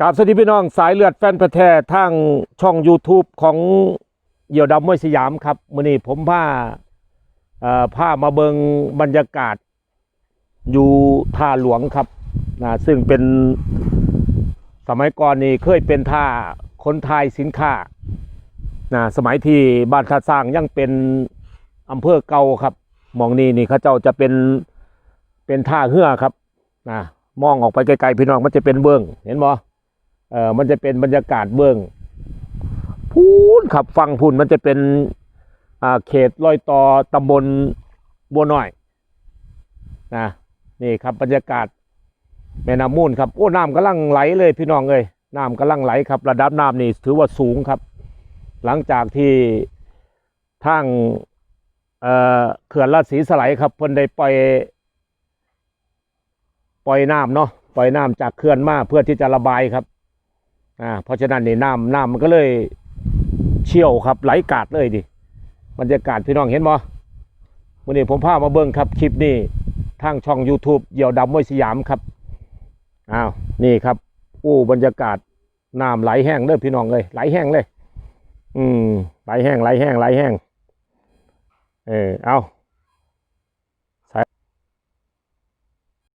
กราบสวัสดีพี่น้องสายเลือดแฟนพันธุ์แท้ทางช่อง YouTube ของเหยี่ยวดำมวยสยามครับมื้อนี้ผมพาเอ่อพามาเบิงบรรยากาศ อยู่ท่าหลวงครับนะซึ่งเป็นสมัยก่อนนี่เคยเป็นท่าคนไทยสินค้านะสมัยที่บ้านท่าสร้างยังเป็นอำเภอเก่าครับมองนี้นี่เขาเจ้าจะเป็นเป็นท่าเหือครับนะมองออกไปไกลๆพี่น้องมันจะเป็นเบื้องเห็นบ่ เออมันจะเป็นบรรยากาศเบื้องพูนขับฟังพูนมันจะเป็นอ่าเขตรอยต่อตำบลบัวน้อยนะนี่ครับบรรยากาศแม่น้ำมูลครับโอ้น้ำกำลังไหลเลยพี่น้องเอ้ยน้ำกำลังไหลครับ ระดับน้ำนี่ถือว่าสูงครับ หลังจากที่ทางเอ่อเขื่อนราชสีสไลยครับเพิ่นได้ปล่อย ปล่อยน้ำเนาะปล่อยน้ำจากเขื่อนมาเพื่อที่จะระบายครับ อ่าเพราะฉะนั้นนี่น้ำน้ำมันก็เลยเชี่ยวครับไหลกาดเลยดิบรรยากาศพี่น้องเห็นบ่วันนี้ผมพามาเบิ้งครับคลิปนี้ทางช่อง YouTube เหยี่ยวดำมวยสยามครับอ้าวนี่ครับอู้บรรยากาศน้ำไหลแห้งเด้อพี่น้องเลยไหลแห้งเลย อืมไหลแห้งไหลแห้งไหลแห้งเออเอา